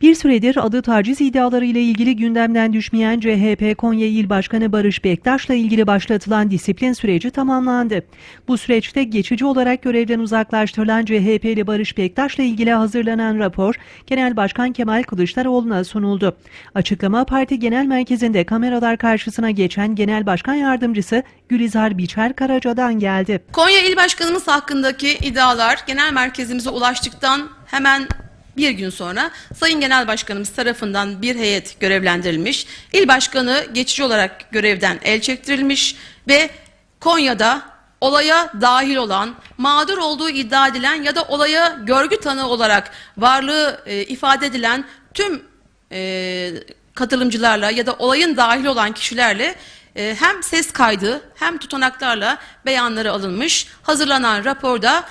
Bir süredir adı taciz iddiaları ile ilgili gündemden düşmeyen CHP Konya İl Başkanı Barış Bektaş'la ilgili başlatılan disiplin süreci tamamlandı. Bu süreçte geçici olarak görevden uzaklaştırılan CHP'li Barış Bektaş'la ilgili hazırlanan rapor Genel Başkan Kemal Kılıçdaroğlu'na sunuldu. Açıklama parti genel merkezinde kameralar karşısına geçen Genel Başkan Yardımcısı Gülizar Biçer Karaca'dan geldi. Konya İl Başkanımız hakkındaki iddialar genel merkezimize ulaştıktan hemen bir gün sonra Sayın Genel Başkanımız tarafından bir heyet görevlendirilmiş. İl Başkanı geçici olarak görevden el çektirilmiş ve Konya'da olaya dahil olan, mağdur olduğu iddia edilen ya da olaya görgü tanığı olarak varlığı e, ifade edilen tüm e, katılımcılarla ya da olayın dahil olan kişilerle e, hem ses kaydı hem tutanaklarla beyanları alınmış. Hazırlanan raporda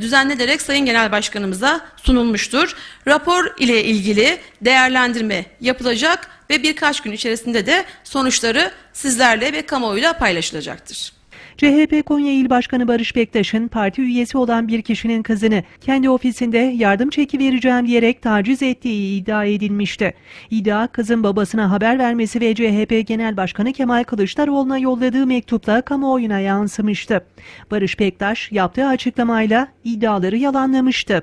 düzenlenerek Sayın Genel Başkanımıza sunulmuştur. Rapor ile ilgili değerlendirme yapılacak ve birkaç gün içerisinde de sonuçları sizlerle ve kamuoyuyla paylaşılacaktır. CHP Konya İl Başkanı Barış Bektaş'ın parti üyesi olan bir kişinin kızını kendi ofisinde yardım çeki vereceğim diyerek taciz ettiği iddia edilmişti. İddia kızın babasına haber vermesi ve CHP Genel Başkanı Kemal Kılıçdaroğlu'na yolladığı mektupla kamuoyuna yansımıştı. Barış Bektaş yaptığı açıklamayla iddiaları yalanlamıştı.